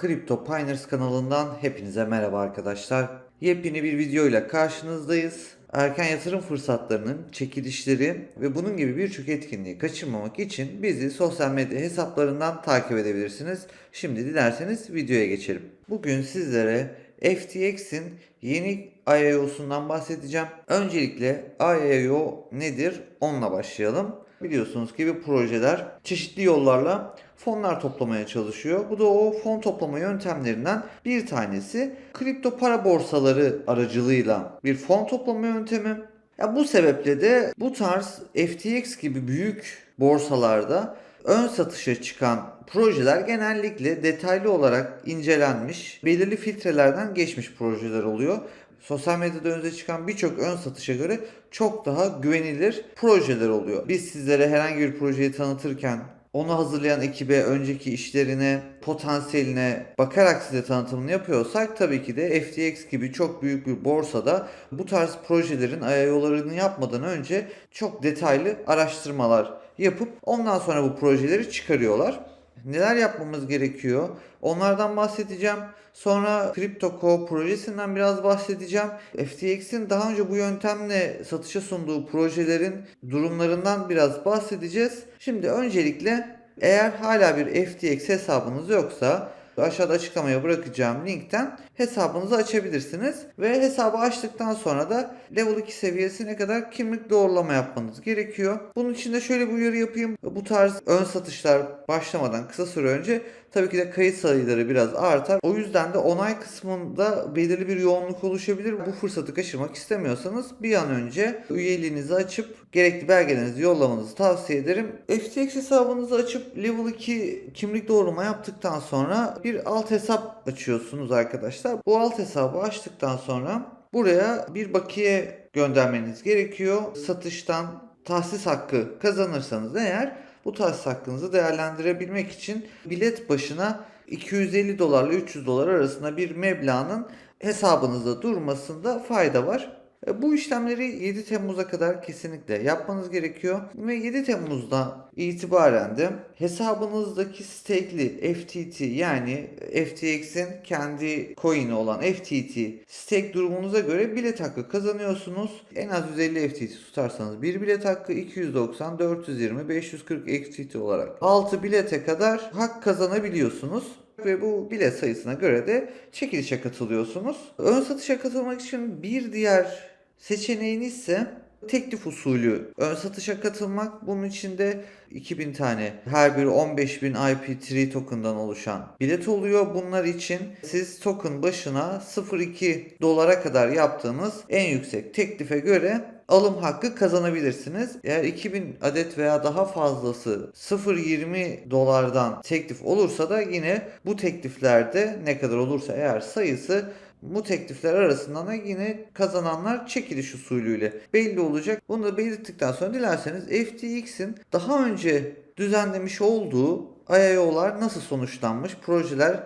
Crypto Piners kanalından hepinize merhaba arkadaşlar. Yepyeni bir video ile karşınızdayız. Erken yatırım fırsatlarının çekilişleri ve bunun gibi birçok etkinliği kaçırmamak için bizi sosyal medya hesaplarından takip edebilirsiniz. Şimdi dilerseniz videoya geçelim. Bugün sizlere FTX'in yeni IIO'sundan bahsedeceğim. Öncelikle IIO nedir? Onunla başlayalım. Biliyorsunuz ki bu projeler çeşitli yollarla fonlar toplamaya çalışıyor. Bu da o fon toplama yöntemlerinden bir tanesi. Kripto para borsaları aracılığıyla bir fon toplama yöntemi. Ya bu sebeple de bu tarz FTX gibi büyük borsalarda ön satışa çıkan projeler genellikle detaylı olarak incelenmiş, belirli filtrelerden geçmiş projeler oluyor. Sosyal medyada önümüze çıkan birçok ön satışa göre çok daha güvenilir projeler oluyor. Biz sizlere herhangi bir projeyi tanıtırken onu hazırlayan ekibe, önceki işlerine, potansiyeline bakarak size tanıtımını yapıyorsak tabii ki de FTX gibi çok büyük bir borsada bu tarz projelerin IIO'larını yapmadan önce çok detaylı araştırmalar yapıp ondan sonra bu projeleri çıkarıyorlar. Neler yapmamız gerekiyor? Onlardan bahsedeceğim. Sonra CryptoCo projesinden biraz bahsedeceğim. FTX'in daha önce bu yöntemle satışa sunduğu projelerin durumlarından biraz bahsedeceğiz. Şimdi öncelikle eğer hala bir FTX hesabınız yoksa aşağıda açıklamaya bırakacağım linkten hesabınızı açabilirsiniz. Ve hesabı açtıktan sonra da level 2 seviyesine kadar kimlik doğrulama yapmanız gerekiyor. Bunun için de şöyle bir uyarı yapayım. Bu tarz ön satışlar başlamadan kısa süre önce tabii ki de kayıt sayıları biraz artar. O yüzden de onay kısmında belirli bir yoğunluk oluşabilir. Bu fırsatı kaçırmak istemiyorsanız bir an önce üyeliğinizi açıp gerekli belgelerinizi yollamanızı tavsiye ederim. FTX hesabınızı açıp level 2 kimlik doğrulama yaptıktan sonra bir alt hesap açıyorsunuz arkadaşlar. Bu alt hesabı açtıktan sonra buraya bir bakiye göndermeniz gerekiyor. Satıştan tahsis hakkı kazanırsanız eğer bu tahsis hakkınızı değerlendirebilmek için bilet başına 250 dolarla 300 dolar arasında bir meblağın hesabınızda durmasında fayda var. E, Bu işlemleri 7 Temmuz'a kadar kesinlikle yapmanız gerekiyor. Ve 7 Temmuz'dan itibaren de hesabınızdaki stake'li FTT yani FTX'in kendi coin'i olan FTT stake durumunuza göre bilet hakkı kazanıyorsunuz. En az 150 FTT tutarsanız bir bilet hakkı 290, 420, 540 FTT olarak 6 bilete kadar hak kazanabiliyorsunuz ve bu bilet sayısına göre de çekilişe katılıyorsunuz. Ön satışa katılmak için bir diğer seçeneğiniz ise teklif usulü ön satışa katılmak. Bunun içinde 2000 tane her biri 15.000 IP3 token'dan oluşan bilet oluyor. Bunlar için siz token başına 0.2 dolara kadar yaptığınız en yüksek teklife göre alım hakkı kazanabilirsiniz. Eğer 2000 adet veya daha fazlası 0.20 dolardan teklif olursa da yine bu tekliflerde ne kadar olursa eğer sayısı bu teklifler arasından da yine kazananlar çekiliş usulüyle belli olacak. Bunu da belirttikten sonra dilerseniz FTX'in daha önce düzenlemiş olduğu IIO'lar nasıl sonuçlanmış, projeler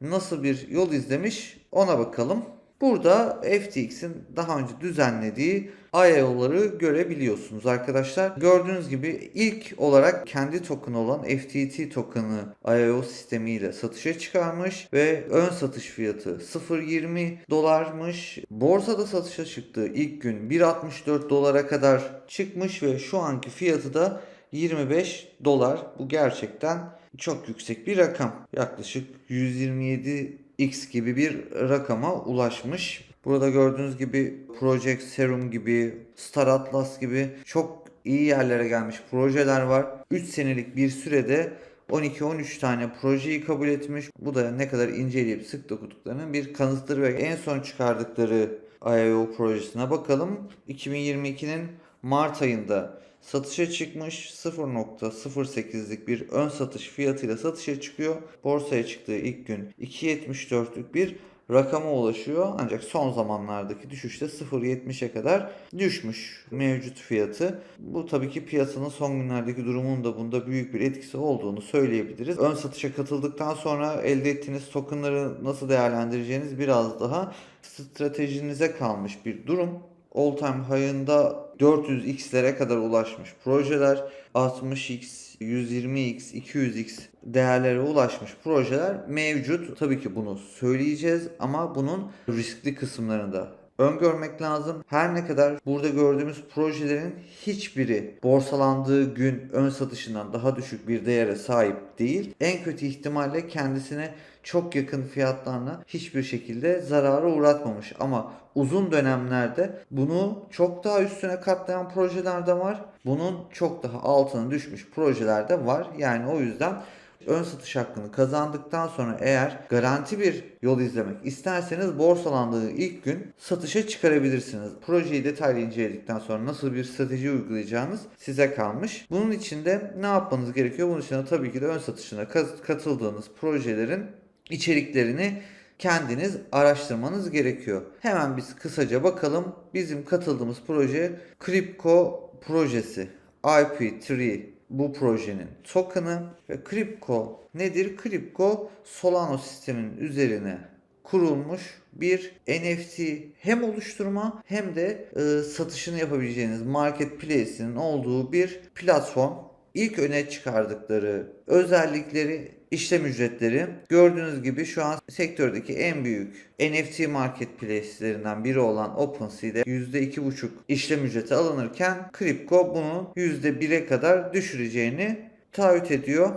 nasıl bir yol izlemiş ona bakalım. Burada FTX'in daha önce düzenlediği IIO'ları görebiliyorsunuz arkadaşlar. Gördüğünüz gibi ilk olarak kendi token olan FTT token'ı IIO sistemiyle satışa çıkarmış ve ön satış fiyatı 0.20 dolarmış. Borsada satışa çıktığı ilk gün 1.64 dolara kadar çıkmış ve şu anki fiyatı da 25 dolar. Bu gerçekten çok yüksek bir rakam. Yaklaşık 127 X gibi bir rakama ulaşmış. Burada gördüğünüz gibi Project Serum gibi, Star Atlas gibi çok iyi yerlere gelmiş projeler var. 3 senelik bir sürede 12-13 tane projeyi kabul etmiş. Bu da ne kadar inceleyip sık dokuduklarının bir kanıtıdır ve en son çıkardıkları IIO projesine bakalım. 2022'nin Mart ayında satışa çıkmış 0.08'lik bir ön satış fiyatıyla satışa çıkıyor. Borsaya çıktığı ilk gün 2.74'lük bir rakama ulaşıyor. Ancak son zamanlardaki düşüşte 0.70'e kadar düşmüş mevcut fiyatı. Bu tabii ki piyasanın son günlerdeki durumunun da bunda büyük bir etkisi olduğunu söyleyebiliriz. Ön satışa katıldıktan sonra elde ettiğiniz tokenları nasıl değerlendireceğiniz biraz daha stratejinize kalmış bir durum all time high'ında 400x'lere kadar ulaşmış projeler, 60x, 120x, 200x değerlere ulaşmış projeler mevcut. Tabii ki bunu söyleyeceğiz ama bunun riskli kısımlarını da öngörmek lazım. Her ne kadar burada gördüğümüz projelerin hiçbiri borsalandığı gün ön satışından daha düşük bir değere sahip değil. En kötü ihtimalle kendisine çok yakın fiyatlarla hiçbir şekilde zarara uğratmamış. Ama uzun dönemlerde bunu çok daha üstüne katlayan projeler de var. Bunun çok daha altına düşmüş projeler de var. Yani o yüzden ön satış hakkını kazandıktan sonra eğer garanti bir yol izlemek isterseniz borsalandığı ilk gün satışa çıkarabilirsiniz. Projeyi detaylı inceledikten sonra nasıl bir strateji uygulayacağınız size kalmış. Bunun için de ne yapmanız gerekiyor? Bunun için de tabii ki de ön satışına katıldığınız projelerin içeriklerini kendiniz araştırmanız gerekiyor. Hemen biz kısaca bakalım. Bizim katıldığımız proje Kripko projesi. IP3 bu projenin token'ı ve Kripko nedir? Kripko Solano sisteminin üzerine kurulmuş bir NFT hem oluşturma hem de e, satışını yapabileceğiniz marketplace'inin olduğu bir platform. İlk öne çıkardıkları özellikleri işlem ücretleri. Gördüğünüz gibi şu an sektördeki en büyük NFT marketplace'lerinden biri olan OpenSea'de %2,5 işlem ücreti alınırken Kripko bunu %1'e kadar düşüreceğini taahhüt ediyor.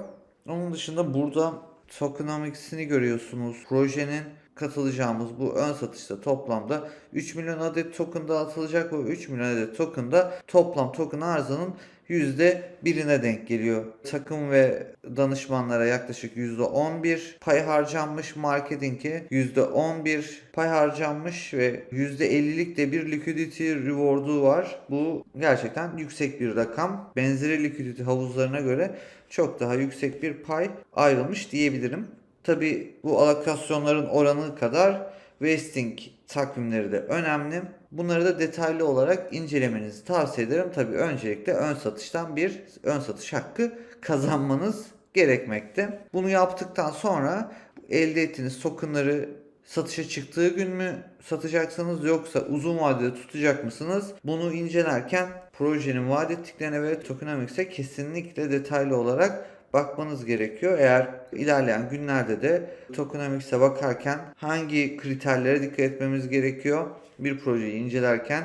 Onun dışında burada tokenomics'ini görüyorsunuz. Projenin katılacağımız bu ön satışta toplamda 3 milyon adet token dağıtılacak ve 3 milyon adet token da toplam token arzının %1'ine denk geliyor. Takım ve danışmanlara yaklaşık %11 pay harcanmış, marketing'e %11 pay harcanmış ve %50'lik de bir liquidity reward'u var. Bu gerçekten yüksek bir rakam. Benzeri liquidity havuzlarına göre çok daha yüksek bir pay ayrılmış diyebilirim. Tabi bu alokasyonların oranı kadar vesting takvimleri de önemli. Bunları da detaylı olarak incelemenizi tavsiye ederim. Tabi öncelikle ön satıştan bir ön satış hakkı kazanmanız gerekmekte. Bunu yaptıktan sonra elde ettiğiniz tokenları satışa çıktığı gün mü satacaksınız yoksa uzun vadede tutacak mısınız? Bunu incelerken projenin vaat ettiklerine ve tokenomics'e kesinlikle detaylı olarak bakmanız gerekiyor. Eğer ilerleyen günlerde de tokenomics'e bakarken hangi kriterlere dikkat etmemiz gerekiyor? Bir projeyi incelerken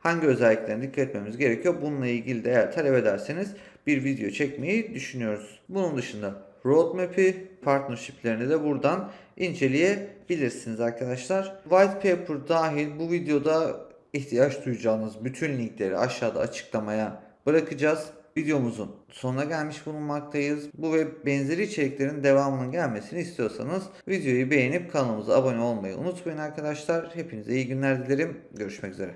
hangi özelliklerine dikkat etmemiz gerekiyor? Bununla ilgili de eğer talep ederseniz bir video çekmeyi düşünüyoruz. Bunun dışında roadmap'i, partnership'lerini de buradan inceleyebilirsiniz arkadaşlar. White paper dahil bu videoda ihtiyaç duyacağınız bütün linkleri aşağıda açıklamaya bırakacağız. Videomuzun sonuna gelmiş bulunmaktayız. Bu ve benzeri içeriklerin devamının gelmesini istiyorsanız videoyu beğenip kanalımıza abone olmayı unutmayın arkadaşlar. Hepinize iyi günler dilerim. Görüşmek üzere.